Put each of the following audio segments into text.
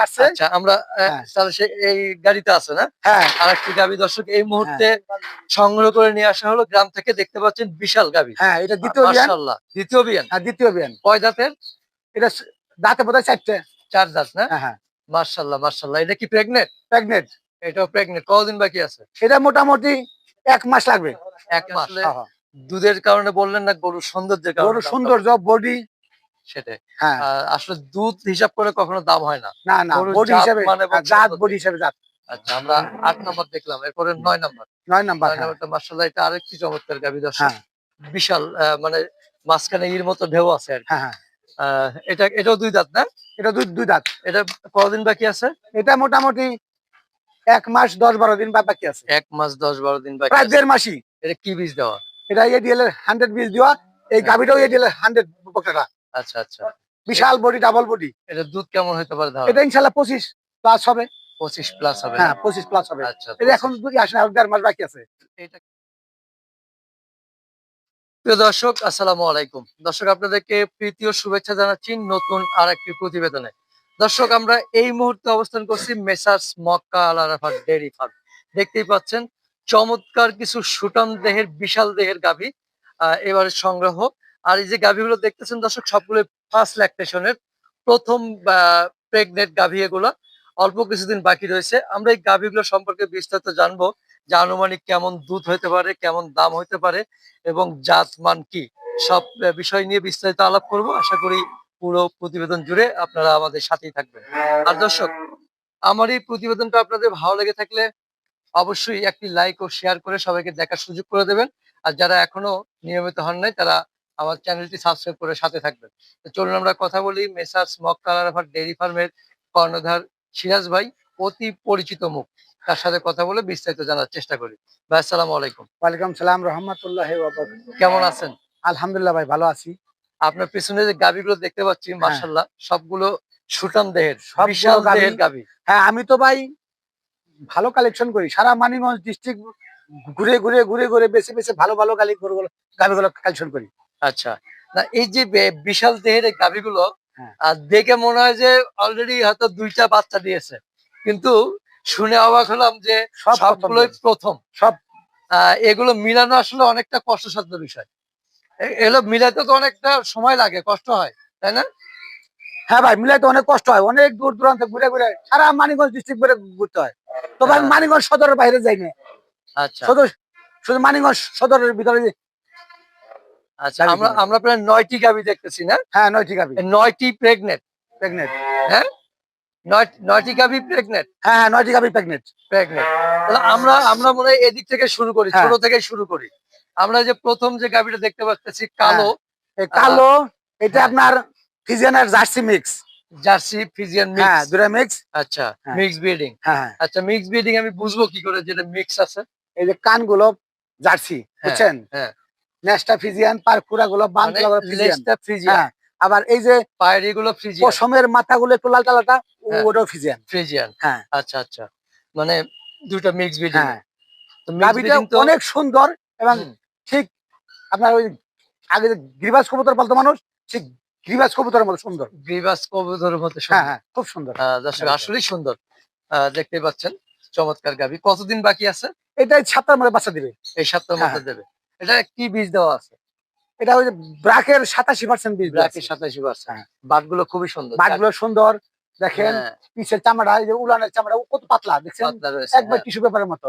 কাটছে আচ্ছা আমরা হ্যাঁ। তাহলে সে এই গাড়িতে আছে না? হ্যাঁ। আর একটি গাভী দর্শক এই মুহূর্তে সংগ্রহ করে নিয়ে আসা হলো গ্রাম থেকে দেখতে পাচ্ছেন বিশাল গাভী হ্যাঁ এটা দ্বিতীয় বিয়ান। দ্বিতীয় বিয়ান। হ্যাঁ দ্বিতীয় বিয়ান। কয় দাঁতের এটা দাঁতে বোধহয় চারটে। চার দাঁত না? হ্যাঁ হ্যাঁ। মার্শাল্লাহ মার্শাল্লাহ এটা কি প্রেগনেন্ট প্রেগনেন্ট এটাও প্রেগনেন্ট কতদিন বাকি আছে? এটা মোটামুটি এক মাস লাগবে। এক মাস। হ্যাঁ, হ্যাঁ। দুধের কারণে বললেন না গরুর সৌন্দর্যের কারণে গরুর সৌন্দর্য বডি সেটাই। হ্যাঁ। আসলে দুধ হিসাব করে কখনো দাম হয় না। না না বডি হিসাবে মানে হ্যাঁ, জাত বডি হিসাবে জাত। আচ্ছা আমরা আট নম্বর দেখলাম এরপরে নয় নম্বর। নয় নাম্বার নম্বরটা মার্শাল্লাহ এটা আরেকটি চমৎকার গাভী দর্শক। হ্যাঁ। বিশাল মানে মাঝখানে ইর মতো ঢেউ আছে আর। হ্যাঁ হ্যাঁ। এটা এটাও দুই দাঁত না? এটা দুই দুই দাঁত। এটা কতদিন বাকি আছে? এটা মোটামুটি এক মাস দশ বারো দিন বাদ বাকি আছে। এক মাস দশ বারো দিন বাকি প্রায় দেড় মাসই। এটা কি বীজ দেওয়া? এটা এডিএল এর হান্ড্রেড বিশ দেওয়া। এই গাভিটাও এডিএল এর হান্ড্রেড বকটাটা আচ্ছা আচ্ছা। বিশাল বডি ডাবল বডি। এটা দুধ কেমন হতে পারে ধারণা এটা ইনশাল্লাহ পঁচিশ প্লাস হবে। পঁচিশ প্লাস হবে হ্যাঁ না? পঁচিশ প্লাস হবে। আচ্ছা এটা এখন দুই আসে আর দেড় মাস বাকি আছে। এটা প্রিয় দর্শক আসসালামু আলাইকুম। দর্শক আপনাদেরকে প্রীতি ও শুভেচ্ছা জানাচ্ছি নতুন আর একটি প্রতিবেদনে। দর্শক আমরা এই মুহূর্তে অবস্থান করছি messrs Makka Al Arafat dairy farm. দেখতেই পাচ্ছেন চমৎকার কিছু সুটাম দেহের বিশাল দেহের গাভী আহ, এবারে সংগ্রহ। আর এই যে গাভীগুলো দেখতেছেন দর্শক সবগুলো ফার্স্ট ল্যাকটেশনের প্রথম প্রেগনেন্ট গাভী এগুলো। অল্প কিছুদিন বাকি রয়েছে। আমরা এই গাভীগুলো সম্পর্কে বিস্তারিত জানব যে আনুমানিক কেমন দুধ হতে পারে, কেমন দাম হতে পারে এবং জাত মান কি। সব বিষয় নিয়ে বিস্তারিত আলাপ করব। আশা করি পুরো প্রতিবেদন জুড়ে আপনারা আমাদের সাথেই থাকবেন। আর দর্শক, আমার এই প্রতিবেদনটা আপনাদের ভালো লেগে থাকলে অবশ্যই একটি লাইক ও শেয়ার করে সবাইকে দেখার সুযোগ করে দেবেন। আর যারা এখনও নিয়মিত হন নাই, তারা আমার চ্যানেলটি সাবস্ক্রাইব করে সাথে থাকবেন। চলুন আমরা কথা বলি মেসার্স মক্কালারাফার ডেইরি ফার্মের কর্ণধার সিরাজ ভাই অতি পরিচিত মুখ। তার সাথে কথা বলে বিস্তারিত জানার চেষ্টা করি। ভাই আসসালামু আলাইকুম। ওয়ালাইকুম সালাম রহমতুল্লাহ কেমন আছেন? আলহামদুলিল্লাহ ভাই ভালো আছি। আপনার পেছনে যে গাভীগুলো দেখতে পাচ্ছি মাশাল্লাহ সবগুলো সুটাম দেহের বিশাল দেহের গাভী। হ্যাঁ আমি তো ভাই ভালো কালেকশন করি। সারা মানিগঞ্জ ডিস্ট্রিক্ট ঘুরে ঘুরে ঘুরে ঘুরে বেছে বেছে ভালো ভালো গালি গরুগুলো গাভিগুলো কালেকশন করি। আচ্ছা। না এই যে বিশাল দেহের এই গাভীগুলো হ্যাঁ। দেখে মনে হয় যে অলরেডি হয়তো দুইটা বাচ্চা দিয়েছে। কিন্তু শুনে অবাক হলাম যে সবগুলোই প্রথম। সব। এগুলো মিলানো আসলে অনেকটা কষ্টসাধ্য বিষয়। এগুলো মিলাতে তো অনেকটা সময় লাগে কষ্ট হয় তাই না? হ্যাঁ ভাই মিলাইতে অনেক কষ্ট হয় অনেক দূর দূরান্তে ঘুরে ঘুরে সারা মানিগঞ্জ ডিস্ট্রিক্ট ঘুরে ঘুরতে হয়। তবে আমি হ্যাঁ। মানিগঞ্জ সদরের বাইরে যাই না আচ্ছা। শুধু শুধু মানিগঞ্জ সদরের ভিতরে আচ্ছা আমরা আমরা প্রায় নয়টি গাভী দেখতেছি না? হ্যাঁ নয়টি প্রেগনেন্ট নয়টি গাভী প্রেগনেন্ট হ্যাঁ হ্যাঁ নয় ঠিক আছে প্রেগনেন্ট প্রেগনেন্ট তাহলে আমরা আমরা মনে হয় এদিক থেকে শুরু করি হ্যাঁ। ছোট থেকে শুরু করি। আমরা যে প্রথম যে গাভীটা দেখতে পাচ্ছি কালো। কালো এটা হ্যাঁ। আপনার ফিজিয়ানের জার্সি মিক্স জার্সি ফিজিয়ান হ্যাঁ মিক্স মিক্স আচ্ছা হ্যাঁ। মিক্স ব্রিডিং হ্যাঁ হ্যাঁ। আচ্ছা মিক্স ব্রিডিং আমি বুঝব কি করে যেটা মিক্স আছে? এই যে কানগুলো জার্সি বুঝছেন? হ্যাঁ। নেস্টা ফিজিয়ান পারকুরা গুলো মানে ফিজিয়ান। ফ্রিজিয়ান হ্যাঁ আবার এই যে পায়ের এগুলো ফ্রিজিয়ান পশমের মাথাগুলো একটু লালটা লালটা হ্যাঁ। ওটাও ফিজিয়ান। ফ্রিজিয়ান হ্যাঁ। আচ্ছা আচ্ছা। মানে দুটো মিক্স ব্রিডিং হ্যাঁ। গাভিটা অনেক সুন্দর এবং ঠিক আপনার ওই আগে গ্রিবাস কবুতর বলতো মানুষ ঠিক গ্রিবাস কবুতরের মতো সুন্দর। গ্রিবাস কবুতরের মতো হ্যাঁ হ্যাঁ খুব সুন্দর। দর্শক হ্যাঁ, আসলেই সুন্দর। দেখতে পাচ্ছেন চমৎকার গাভী। কতদিন বাকি আছে? এটাই ছাত্রার মধ্যে বাচ্চা দিবে। এই হ্যাঁ, মধ্যে দেবে। এটা কি বীজ দেওয়া আছে? এটা ওই যে ব্রাকের সাতাশি পার্সেন্ট বীজ ব্ল্যাকের সাতাশি পার্সেন্ট হ্যাঁ। বাটগুলো খুবই সুন্দর। বাটগুলো সুন্দর দেখেন পিসের চামড়া এই যে উলানের চামড়া কত পাতলা দেখছেন? একবার হ্যাঁ, টিস্যু পেপারের মতো।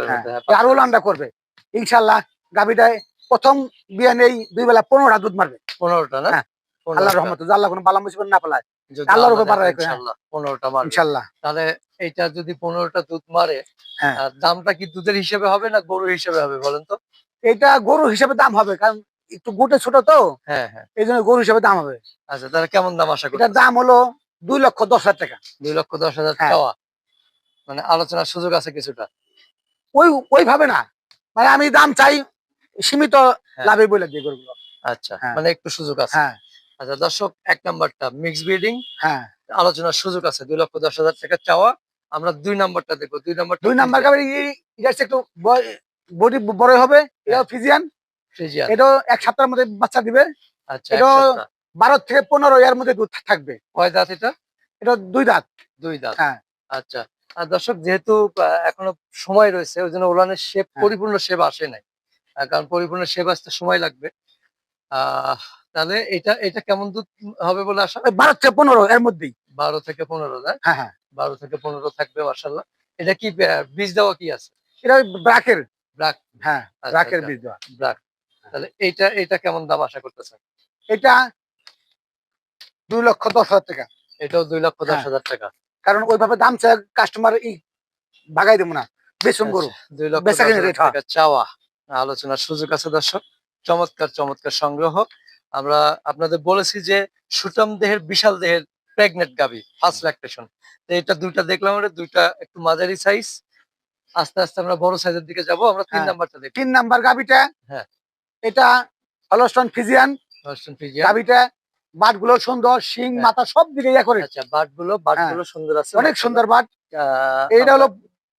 হ্যাঁ, হ্যাঁ, আর উলানটা করবে ইনশাল্লাহ গাভিটায় প্রথম বিয়ে নেই দুই বেলা পনেরোটা দুধ মারবে। পনেরোটা না? হ্যাঁ, পনেরোটা। আল্লাহ রহমত আল্লাহ কোনো বালা মুসিবত না পালায় আল্লাহর উপর পারা রাখবে, হ্যাঁ। পনেরোটা মারবে। ইনশাল্লাহ তাহলে এইটা যদি পনেরোটা দুধ মারে হ্যাঁ। দামটা কি দুধের হিসেবে হবে না গরু হিসেবে হবে বলেন তো? এটা গরু হিসাবে দাম হবে কারণ একটু গোটে ছোট তো হ্যাঁ হ্যাঁ। এই জন্য গরু হিসাবে দাম হবে। আচ্ছা তাহলে কেমন দাম আশা করি এটার দাম হলো দুই লক্ষ দশ হাজার টাকা। দুই লক্ষ দশ হাজার হ্যাঁ। চাওয়া। মানে আলোচনার সুযোগ আছে কিছুটা। ওই ওইভাবে না। মানে আমি দাম চাই সীমিত হ্যাঁ। লাভে বলে দিই গরুগুলো। আচ্ছা। মানে একটু সুযোগ আছে। হ্যাঁ। আচ্ছা দর্শক এক নাম্বারটা মিক্স ব্রিডিং হ্যাঁ। আলোচনার সুযোগ আছে দুই লক্ষ দশ হাজার টাকা চাওয়া। আমরা দুই নাম্বারটা দেখব। দুই নাম্বার দুই নাম্বার একটু বডি বড় হবে এটাও ফিজিয়ান। ফ্রিজিয়ান এটাও এক সপ্তাহের মধ্যে বাচ্চা দিবে। আচ্ছা এটাও- বারো থেকে পনেরো এর মধ্যে দুধ থাকবে। কয় দাঁত এটা? এটা দুই দাঁত। দুই দাঁত। হ্যাঁ। আচ্ছা। আর দর্শক যেহেতু এখনও সময় রয়েছে ওই জন্য ওলানের শেপ হ্যাঁ। পরিপূর্ণ শেপ আসে নাই। কারণ পরিপূর্ণ শেপ আসতে সময় লাগবে। আহ তাহলে এটা এটা কেমন দুধ হবে বলে আশা? বারো থেকে পনেরো এর মধ্যেই। বারো থেকে পনেরো হ্যাঁ হ্যাঁ। বারো থেকে পনেরো থাকবে মার্শাল্লাহ এটা কি বীজ দেওয়া কি আছে? এটা ওই ব্রাকের। ব্রাক হ্যাঁ আচ্ছা, আচ্ছা। বীজ দেওয়া। তাহলে এইটা এটা কেমন দাম আশা করতেছেন? এটা দুই লক্ষ দশ হাজার টাকা। এটাও দুই লক্ষ দশ হ্যাঁ। হাজার টাকা। কারণ ওইভাবে দাম চাই কাস্টমার ই ভাগাই দেবো না। বেসন গরু আচ্ছা, দুই লক্ষ। টাকা চাওয়া। আলোচনার সুযোগ আছে দর্শক। চমৎকার চমৎকার সংগ্রহ। আমরা আপনাদের বলেছি যে সুটাম দেহের বিশাল দেহের প্রেগনেন্ট গাবি ফার্স্ট ল্যাকটেশন তো এটা দুইটা দেখলাম আমরা দুইটা একটু মাঝারি সাইজ আস্তে আস্তে আমরা বড় সাইজের দিকে যাব আমরা তিন হ্যাঁ। নাম্বারটা দেখি তিন নাম্বার গাবিটা হ্যাঁ। এটা হলস্টন ফিজিয়ান Holstein Friesian। গাবিটা বাটগুলো সুন্দর শিং হ্যাঁ। মাথা সব দিকে ইয়া করে। আচ্ছা বাটগুলো বাটগুলো সুন্দর আছে। অনেক সুন্দর বাট। আহ, এইটা হলো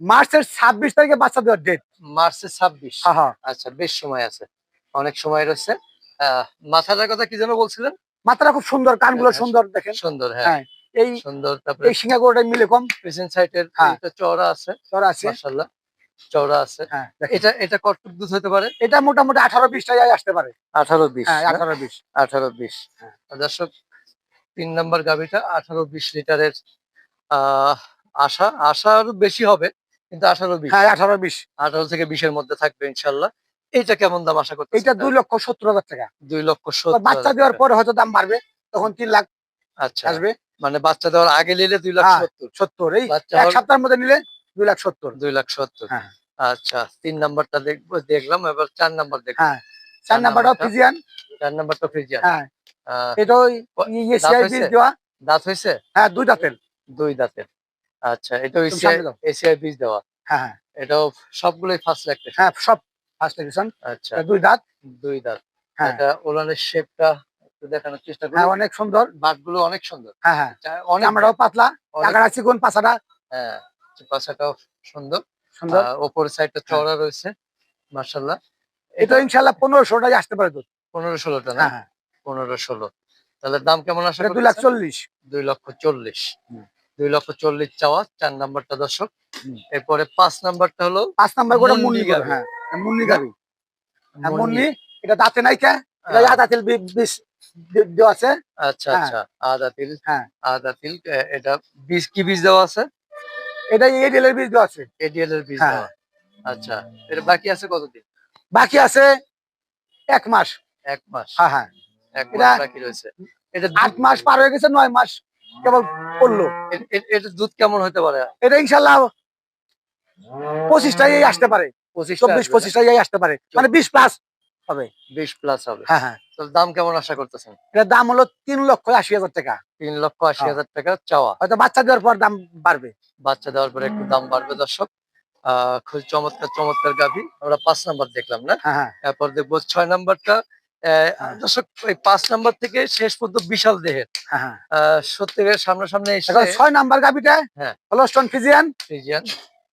মার্চের ছাব্বিশ তারিখে বাচ্চা দেওয়ার ডেট মার্চের ছাব্বিশ। হ্যাঁ হ্যাঁ। আচ্ছা বেশ সময় আছে। অনেক সময় রয়েছে। আহ মাথাটার কথা কি যেন বলছিলেন? মাথাটা খুব সুন্দর কানগুলো হ্যাঁ, সুন্দর দেখেন। সুন্দর হ্যাঁ। হ্যাঁ। এই সুন্দর তারপরে এই সিঙ্গা মিলে কম? প্রেজেন্ট সাইটের হ্যাঁ। এটা চওড়া আছে তোর আছে? মাশাআল্লাহ চওড়া আছে। হ্যাঁ এটা এটা কতটুক দুধ হতে পারে? এটা মোটামুটি আঠারো বিশটা আসতে পারে। আঠারো বিশ হ্যাঁ আঠারো বিশ। আঠারো বিশ। হ্যাঁ। দর্শক তিন নাম্বার গাভিটা আঠারো বিশ লিটারের আহ আশা আশা আরও বেশি হবে কিন্তু আঠারো বিশ। হ্যাঁ আঠারো বিশ। আঠারো থেকে বিশের মধ্যে থাকবে ইনশাল্লাহ এইটা কেমন দাম আশা করতে এটা দুই লক্ষ সত্তর হাজার টাকা। দুই লক্ষ তো সত্তর বাচ্চা দেওয়ার। পরে হয়তো দাম বাড়বে তখন তিন লাখ আচ্ছা। আসবে। মানে বাচ্চা দেওয়ার আগে নিলে দুই লাখ হ্যাঁ। সত্তর। সত্তর। এই এক সপ্তাহের মধ্যে নিলে দুই লাখ সত্তর। দুই লাখ সত্তর। হ্যাঁ। আচ্ছা তিন নাম্বারটা দেখব দেখলাম এবার চার নাম্বার দেখব। হ্যাঁ চার নাম্বারটা? ফিজিয়ান। চার নাম্বারটা ফ্রিজিয়ান হ্যাঁ। এটা? দেওয়া। দাঁত হয়েছে? হ্যাঁ দুই দাঁতের। দুই দাঁতের। আচ্ছা এটা। এসিআই বীজ দেওয়া। হ্যাঁ হ্যাঁ। এটাও সবগুলোই ফার্স্ট লাগতে হ্যাঁ সব ফার্স্ট এডিশন আচ্ছা। দুই দাঁত। দুই দাঁত। হ্যাঁ। এটা ওলানের শেপটা একটু দেখানোর চেষ্টা করি। হ্যাঁ অনেক সুন্দর। গুলো অনেক সুন্দর। হ্যাঁ হ্যাঁ। অনেক চামড়াও পাতলা অনেক- টাকাটা চিকন পাশাটা? হ্যাঁ পাশাটাও সুন্দর। সুন্দর। সাইডটা চওড়া রয়েছে এটা আসতে পারে না? হ্যাঁ হ্যাঁ। পনেরো ষোলো। তাহলে দাম কেমন আসা এটা দুই লাখ করতেছেন? চল্লিশ। দুই লক্ষ চল্লিশ। হুম। দুই লক্ষ চল্লিশ চাওয়া চার নাম্বারটা দর্শক। এরপরে পাঁচ নাম্বারটা হলো পাঁচ নাম্বার করে মুন্নি। গাবি হ্যাঁ হ্যাঁ, মুন্নি গাবি হ্যাঁ মুন্নি। এটা দাঁতে নাই কে? এটা বি- বিষ দেওয়া আছে। আচ্ছা হ্যাঁ। আচ্ছা আদা তিল। হ্যাঁ। আদা তিল এটা বীজ কি বীজ দেওয়া আছে? এটা এডিএল এর বীজ দেওয়া আছে। এডিএল এর বীজ হ্যাঁ। দেওয়া। আচ্ছা এটা বাকি আছে কতদিন? বাকি আছে এক মাস। এক মাস। হ্যাঁ হ্যাঁ। এক মাস এটা- বাকি রয়েছে। এটা আট মাস পার হয়ে গেছে নয় মাস কেবল পড়ল। এটা দুধ কেমন হতে পারে? এটা ইনশাল্লাহ পঁচিশটাই আসতে পারে। পঁচিশ চব্বিশ পঁচিশটাই আসতে পারে। মানে বিশ প্লাস হবে বিশ প্লাস হবে। হ্যাঁ হ্যাঁ। দাম কেমন আশা করতেছেন? এটার দাম হলো তিন লক্ষ আশি হাজার টাকা। তিন লক্ষ আশি হ্যাঁ। হাজার টাকা চাওয়া। হয়তো বাচ্চা দেওয়ার পর দাম বাড়বে। বাচ্চা দেওয়ার পরে একটু দাম বাড়বে দর্শক। আহ খুব চমৎকার চমৎকার গাভি। আমরা পাঁচ নাম্বার দেখলাম না? তারপর দেখব ছয় নাম্বারটা। দর্শক ওই পাঁচ নাম্বার থেকে শেষ পর্যন্ত বিশাল দেহের। সত্যিকার সামনাসামনি ছয় নাম্বার গাবিটা হ্যাঁ। হলস্টন ফিজিয়ান ফ্রিজিয়ান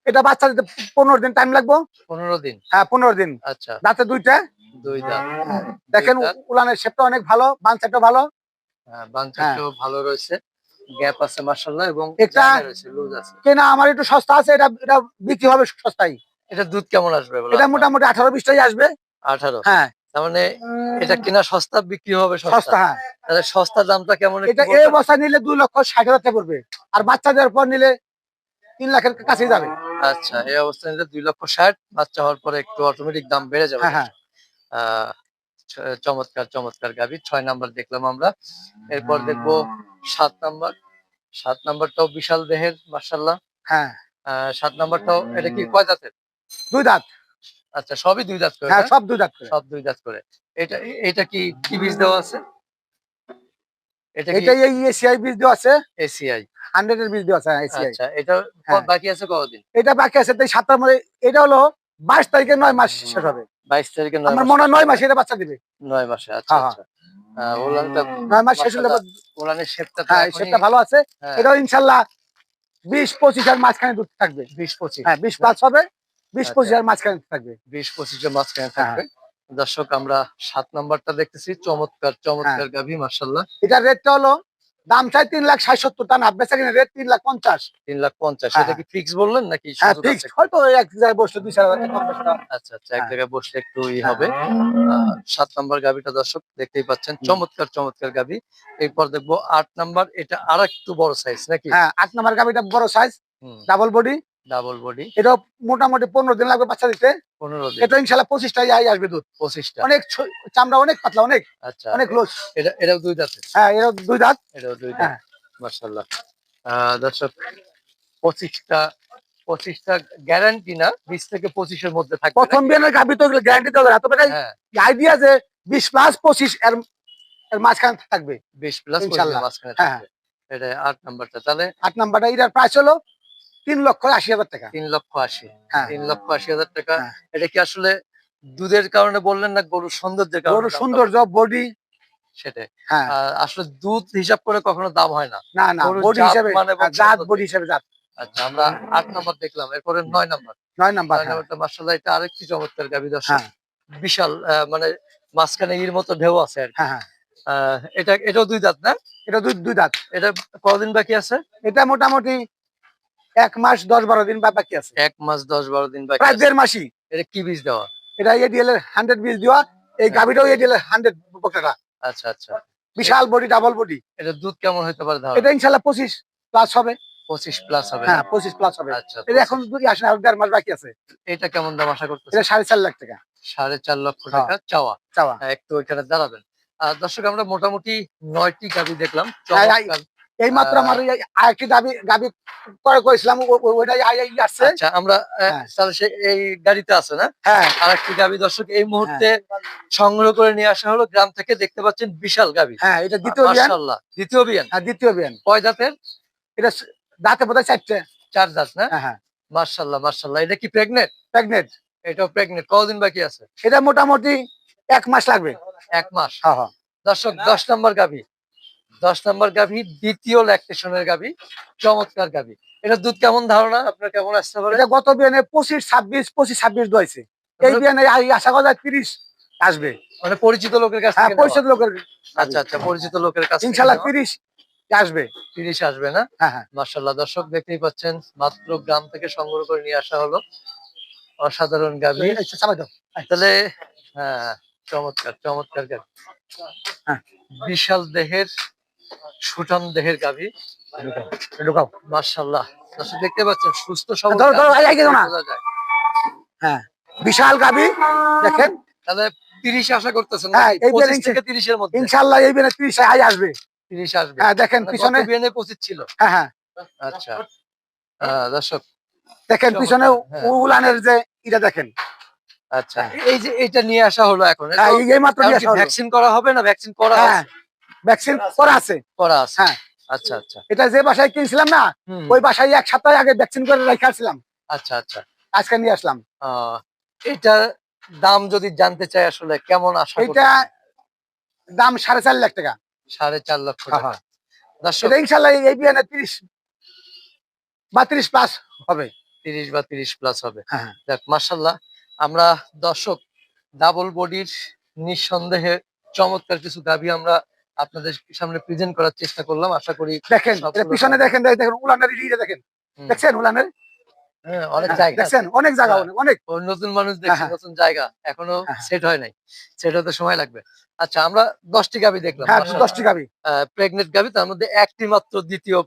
এটা বাচ্চা দিতে পনেরো দিন টাইম লাগবে। পনেরো দিন। হ্যাঁ পনেরো দিন। আচ্ছা। দাঁতে দুইটা। দুই দাঁত। দেখেন দুই দাঁত। উলানের শেপটা অনেক ভালো বাঞ্চাটা ভালো। হ্যাঁ, বাঞ্চাটাও ভালো রয়েছে। গ্যাপ আছে এবং লুজ আছে। কেনা আমার একটু সস্তা আছে এটা এটা বিক্রি হবে সস্তায়। এটা দুধ কেমন আসবে এটা মোটামুটি আসবে। আঠারো? হ্যাঁ। তার মানে এটা কিনা সস্তা বিক্রি হবে সস্তা। হ্যাঁ। তাহলে সস্তা দামটা কেমন এটা এই? অবস্থা নিলে দুই লক্ষ ষাট হাজার টাকা পড়বে। আর বাচ্চা দেওয়ার পর নিলে তিন লাখের কাছে যাবে। আচ্ছা এই অবস্থায় নিলে দুই লক্ষ ষাট বাচ্চা হওয়ার পরে একটু অটোমেটিক দাম বেড়ে যাবে। হ্যাঁ হ্যাঁ। চমৎকার চমৎকার গাভি ছয় নাম্বার দেখলাম আমরা। এরপর দেখব সাত নাম্বার। সাত নাম্বারটাও বিশাল দেহের মার্শাল্লাহ হ্যাঁ। সাত নাম্বারটাও এটা কি কয় দাঁতের দুই দাঁত। আচ্ছা সবই দুই দাঁত করে হ্যাঁ সব দুই দাঁত করে। সব দুই দাঁত করে। এটা এটা কি কি বীজ দেওয়া আছে? এটা এটা এই এসিআই বীজ দেওয়া আছে? এসিআই। এর বীজ দেওয়া আছে এসিআই। আচ্ছা এটা হ্যাঁ। বাকি আছে কতদিন? এটা বাকি আছে তাই সাতটার মধ্যে এটা হলো বাইশ তারিখে নয় মাস শেষ হবে। বাইশ তারিখে আমার মনে হয় নয় মাসে এটা বাচ্চা দিবে। নয় মাসে আচ্ছা হ্যাঁ, আচ্ছা। নয় মাস শেষ হলে মাশাআল্লাহ, ওলানের শেপটা হ্যাঁ ভালো আছে। হ্যাঁ, এটাও ইনশাল্লাহ বিশ পঁচিশ আর মাঝখানে দুধ থাকবে। বিশ পঁচিশ। হ্যাঁ বিশ প্লাস হবে বিশ আচ্ছা। পঁচিশ আর মাঝখানে থাকবে। বিশ পঁচিশের মাঝখানে হ্যাঁ। থাকবে। দর্শক আমরা সাত নাম্বারটা দেখতেছি চমৎকার চমৎকার গাভী মার্শাল্লাহ এটার রেটটা হলো দাম চাই তিন লাখ ষাট সত্তর তা না বেচা কিনা রেট তিন লাখ পঞ্চাশ তিন লাখ পঞ্চাশ এটা সেটা কি ফিক্স বললেন নাকি হ্যাঁ? হয়তো এক জায়গায় বসলে দুই চার। আচ্ছা আচ্ছা এক হ্যাঁ। জায়গায় বসলে একটু ই হ্যাঁ। হবে সাত নম্বর গাবিটা দর্শক দেখতেই পাচ্ছেন চমৎকার চমৎকার গাবি এরপর দেখব আট নাম্বার এটা আর একটু বড় সাইজ নাকি হ্যাঁ আট নম্বর গাবিটা বড় size double body double body এটা মোটামুটি পনেরো দিন লাগবে বাচ্চা দিতে। পনেরো দিন। এটা ইনশাল্লাহ পঁচিশটাই আই আসবে দুধ। পঁচিশটা। অনেক চামড়া অনেক পাতলা অনেক। আচ্ছা। অনেক লোস। এটা এটাও দুই দাঁতের? হ্যাঁ এর দুই দাঁত। এটাও দুই দাঁত। হ্যাঁ। মার্শাল্লাহ দর্শক পঁচিশটা পঁচিশটা গ্যারান্টি না বিশ থেকে পঁচিশের মধ্যে থাকবে প্রথম বিয়ানের গাবি তো গ্যারান্টি দেওয়া না। তবে হ্যাঁ। আইডিয়া যে বিশ প্লাস পঁচিশ এর এর মাঝখানে থাকবে। বিশ প্লাস মাঝখানে হ্যাঁ, থাকবে এটা আট নাম্বারটা। তাহলে আট নাম্বারটা এটার প্রাইস হলো তিন লক্ষ আশি হাজার টাকা। তিন লক্ষ আশি। হ্যাঁ। তিন লক্ষ আশি হাজার টাকা। হ্যাঁ। এটা কি আসলে দুধের কারণে বললেন না গরুর সৌন্দর্যের কারণে? গরুর সৌন্দর্য বডি সেটাই। হ্যাঁ। আসলে দুধ হিসাব করে কখনো দাম হয় না। না না বডি হিসাবে মানে জাত বডি হিসাবে জাত। আচ্ছা আমরা আট নাম্বার দেখলাম এরপরে নয় নাম্বার। নয় নাম্বার নাম্বারটা মার্শাল্লাহ এটা আরেকটি চমৎকার গাবি দর্শক। বিশাল মানে মাঝখানে ইর মতো ঢেউ আছে আর এটা এটাও দুই দাঁত না? এটা দুই দুই দাঁত। এটা কতদিন বাকি আছে? এটা মোটামুটি এক মাস দশ বারো দিন বাকি আছে। এক মাস দশ বারো দিন বাকি প্রায় দেড় মাসই। এটা কি বীজ দেওয়া? এটা এডিএল এর হান্ড্রেড বিশ দেওয়া। এই হ্যাঁ। গাভিটাও এডিএল এর হান্ড্রেড বকটাটা আচ্ছা আচ্ছা। বিশাল বডি ডাবল বডি। এটা দুধ কেমন হতে পারে এটা ইনশাল্লাহ পঁচিশ প্লাস হবে। পঁচিশ প্লাস হবে হ্যাঁ পঁচিশ প্লাস হবে। আচ্ছা এটা এখন দুই আসে না আর দেড় মাস বাকি আছে। এটা কেমন দাম আশা এটা সাড়ে চার লাখ টাকা। সাড়ে চার লক্ষ হ্যাঁ। টাকা চাওয়া। চাওয়া। হ্যাঁ, একটু ওইখানে দাঁড়াবেন। আর দর্শক আমরা মোটামুটি নয়টি গাবি দেখলাম। এই মাত্র আমার আরেকটি দাবি গাবি করে করেছিলাম ওইটাই আসছে। আচ্ছা আমরা হ্যাঁ। তাহলে এই গাড়িতে আছে না? হ্যাঁ। আর একটি গাবি দর্শক এই মুহূর্তে সংগ্রহ করে নিয়ে আসা হলো গ্রাম থেকে দেখতে পাচ্ছেন বিশাল গাবি। হ্যাঁ এটা দ্বিতীয় বিয়ান। দ্বিতীয় বিয়ান। হ্যাঁ দ্বিতীয় বিয়ান। কয় দাঁতের এটা দাঁতে বোধহয় চারটে। চার দাঁত না? হ্যাঁ হ্যাঁ। মার্শাল্লাহ মার্শাল্লাহ এটা কি প্রেগনেন্ট প্রেগনেন্ট এটাও প্রেগনেন্ট কতদিন বাকি আছে? এটা মোটামুটি এক মাস লাগবে। এক মাস। হ্যাঁ হ্যাঁ। দর্শক দশ নম্বর গাভি দশ নম্বর গাভী দ্বিতীয় ল্যাকটেশনের গাভী চমৎকার গাভী। এটা দুধ কেমন ধারণা? আপনার কেমন আসতে পারে এটা গত বিয়ানে পঁচিশ ছাব্বিশ পঁচিশ ছাব্বিশ দোয়াইছে এই বিয়ানে আশা করা যায় তিরিশ আসবে। মানে পরিচিত লোকের কাছ হ্যাঁ থেকে নেওয়া? লোকের আচ্ছা আচ্ছা পরিচিত লোকের কাছ ইনশাল্লাহ তিরিশ আসবে। তিরিশ আসবে না? হ্যাঁ হ্যাঁ। মার্শাল্লাহ দর্শক দেখতেই পাচ্ছেন মাত্র গ্রাম থেকে সংগ্রহ করে নিয়ে আসা হলো। অসাধারণ গাভি। তাহলে হ্যাঁ চমৎকার চমৎকার গাভি। হ্যাঁ। বিশাল দেহের সুঠাম দেহের গাভি। ঢুকাও, মার্শাল্লাহ দর্শক দেখতে পাচ্ছেন সুস্থ সবল। হ্যাঁ বিশাল গাবি দেখেন। তাহলে তিরিশ আশা করতেছেন হ্যাঁ, তিরিশের মধ্যে। ইনশাল্লাহ এই বিয়ানে তিরিশ আই আসবে। তিরিশ আসবে। হ্যাঁ দেখেন পিছনে গত পঁচিশ ছিল। হ্যাঁ হ্যাঁ। আচ্ছা। দর্শক। দেখেন পিছনে হ্যাঁ। উলানের যে এটা দেখেন। আচ্ছা এই যে এটা নিয়ে আসা হলো এখন। হ্যাঁ এই- মাত্র। ভ্যাকসিন করা হবে না? ভ্যাকসিন করা হ্যাঁ? ভ্যাকসিন করা আছে। করা আছে। হ্যাঁ। আচ্ছা আচ্ছা। এটা যে বাসায় কিনছিলাম না ওই বাসায় এক সপ্তাহ আগে ভ্যাকসিন করে রেখেছিলাম আচ্ছা আচ্ছা। আজকে নিয়ে আসলাম। এটার দাম যদি জানতে চাই আসলে কেমন আশা এটা দাম সাড়ে চার লাখ টাকা। সাড়ে চার লক্ষ হ্যাঁ, টাকা। হ্যাঁ। দর্শক এটা ইনশাল্লাহ এই- বিয়ানে তিরিশ বা তিরিশ প্লাস হবে। তিরিশ বা তিরিশ প্লাস হবে। হ্যাঁ দেখ মার্শাল্লাহ আমরা দর্শক ডাবল বডির নিঃসন্দেহে চমৎকার কিছু গাভি আমরা আপনাদের সামনে প্রেজেন্ট করার চেষ্টা করলাম আশা করি দেখেন পিছনে দেখেন দেখেন উলানের ইটা দেখেন। দেখছেন উলানের? হ্যাঁ, অনেক হ্যাঁ, জায়গা। দেখছেন? অনেক জায়গা হ্যাঁ। অনেক। নতুন মানুষ দেখছে। নতুন জায়গা। এখনও। সেট হয় নাই। সেট হতে সময় লাগবে। আচ্ছা আমরা দশটি দেখলাম। হ্যাঁ দশটি গাবি। প্রেগনেন্ট তার মধ্যে একটি মাত্র দ্বিতীয়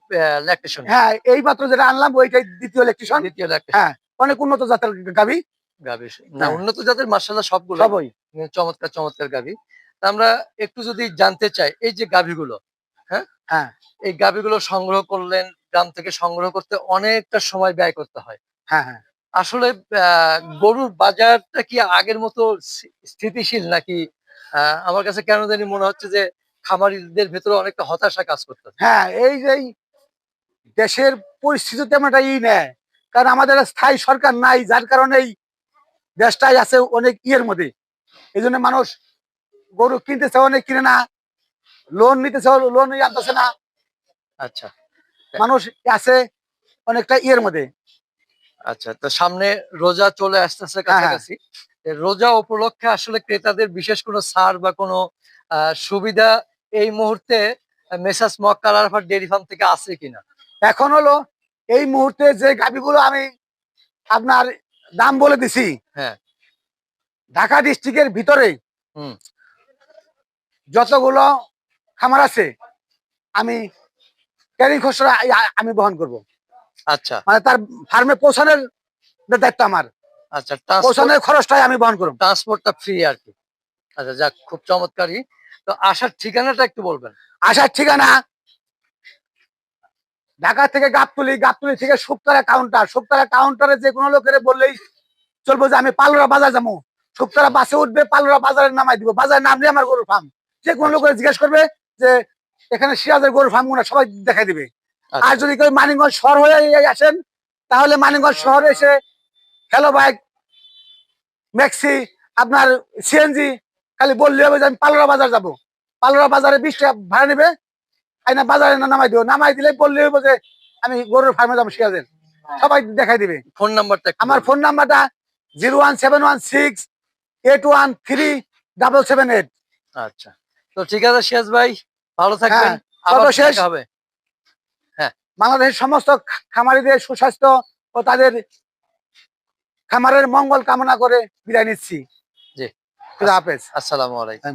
ল্যাকটেশন হ্যাঁ এই মাত্র যেটা আনলাম ওইটাই দ্বিতীয় দ্বিতীয় ল্যাকটেশন হ্যাঁ অনেক উন্নত জাতের গাবি। গাভি না। উন্নত জাতের মার্শাল্লাহ সবগুলো। সবই। চমৎকার চমৎকার গাভি তা আমরা একটু যদি জানতে চাই এই যে গাভীগুলো হ্যাঁ? হ্যাঁ। এই গাভীগুলো সংগ্রহ করলেন গ্রাম থেকে সংগ্রহ করতে অনেকটা সময় ব্যয় করতে হয়। হ্যাঁ হ্যাঁ। আসলে গরুর বাজারটা কি আগের মতো স্থিতিশীল নাকি আমার কাছে কেন জানি মনে হচ্ছে যে খামারিদের ভেতরে অনেকটা হতাশা কাজ করতে হ্যাঁ এই যে দেশের পরিস্থিতি তেমন একটা ই নেয় কারণ আমাদের স্থায়ী সরকার নাই যার কারণে এই দেশটাই আছে অনেক ইয়ের মধ্যে। এই জন্য মানুষ গরু কিনতেছে অনেক কিনে না লোন নিতেছে লোন আনতেছে না। আচ্ছা। মানুষ আছে অনেকটা ইয়ের মধ্যে। আচ্ছা তো সামনে রোজা চলে আসতেছে হ্যাঁ, কাছাকাছি রোজা উপলক্ষে আসলে ক্রেতাদের বিশেষ কোনো ছাড় বা কোনো সুবিধা এই মুহূর্তে মেসাস মক্কা আলারাফার ডেয়ারি ফার্ম থেকে আছে কিনা? এখন হলো এই মুহূর্তে যে গাভিগুলো আমি আপনার দাম বলে দিছি হ্যাঁ। ঢাকা ডিস্ট্রিক্টের ভিতরে হুম। যতগুলো খামার আছে আমি ক্যারিং খসড়া আমি বহন করব। আচ্ছা। মানে তার ফার্মে পৌঁছানোর দায়িত্ব আমার আচ্ছা পৌঁছানোর খরচটাই আমি বহন করব। ট্রান্সপোর্টটা ফ্রি আর কি। আচ্ছা যাক খুব চমৎকারই। তো আসার ঠিকানাটা একটু বলবেন। আসার ঠিকানা ঢাকা থেকে গাবতলি গাবতলি থেকে শুক্তারা কাউন্টার শুক্তারা কাউন্টারে যে কোনো লোকের বললেই চলবো যে আমি পালোরা বাজার যাব। শুক্তারা বাসে উঠবে পালোরা বাজারে নামাই দিব। বাজারে নামলে আমার গরুর ফার্ম যে কোনো লোকের জিজ্ঞেস করবে যে এখানে সিরাজের গরুর ফার্মগুলো সবাই দেখাই দিবে। আর আচ্ছা, যদি কেউ মানিকগঞ্জ শহর হয়ে আসেন তাহলে মানিকগঞ্জ শহরে এসে হ্যালো বাইক ম্যাক্সি আপনার সিএনজি খালি বললে হবে যে আমি পালোরা বাজার যাব। পালোরা বাজারে বিশ টাকা ভাড়া নেবে আইনা বাজারে না নামাই দিব নামাই দিলে বললে হবে যে আমি গরুর ফার্মে যাব সিরাজের। সবাই দেখাই দিবে। ফোন নাম্বারটা আমার। ফোন নাম্বারটা zero one seven one six eight one three double seven eight আচ্ছা। তো ঠিক আছে শেষ ভাই। ভালো থাকবেন। হ্যাঁ, আবার হবে। হ্যাঁ। বাংলাদেশের সমস্ত খামারিদের সুস্বাস্থ্য ও তাদের খামারের মঙ্গল কামনা করে বিদায় নিচ্ছি। জি। খুদা হাফেজ। আসসালামু আলাইকুম.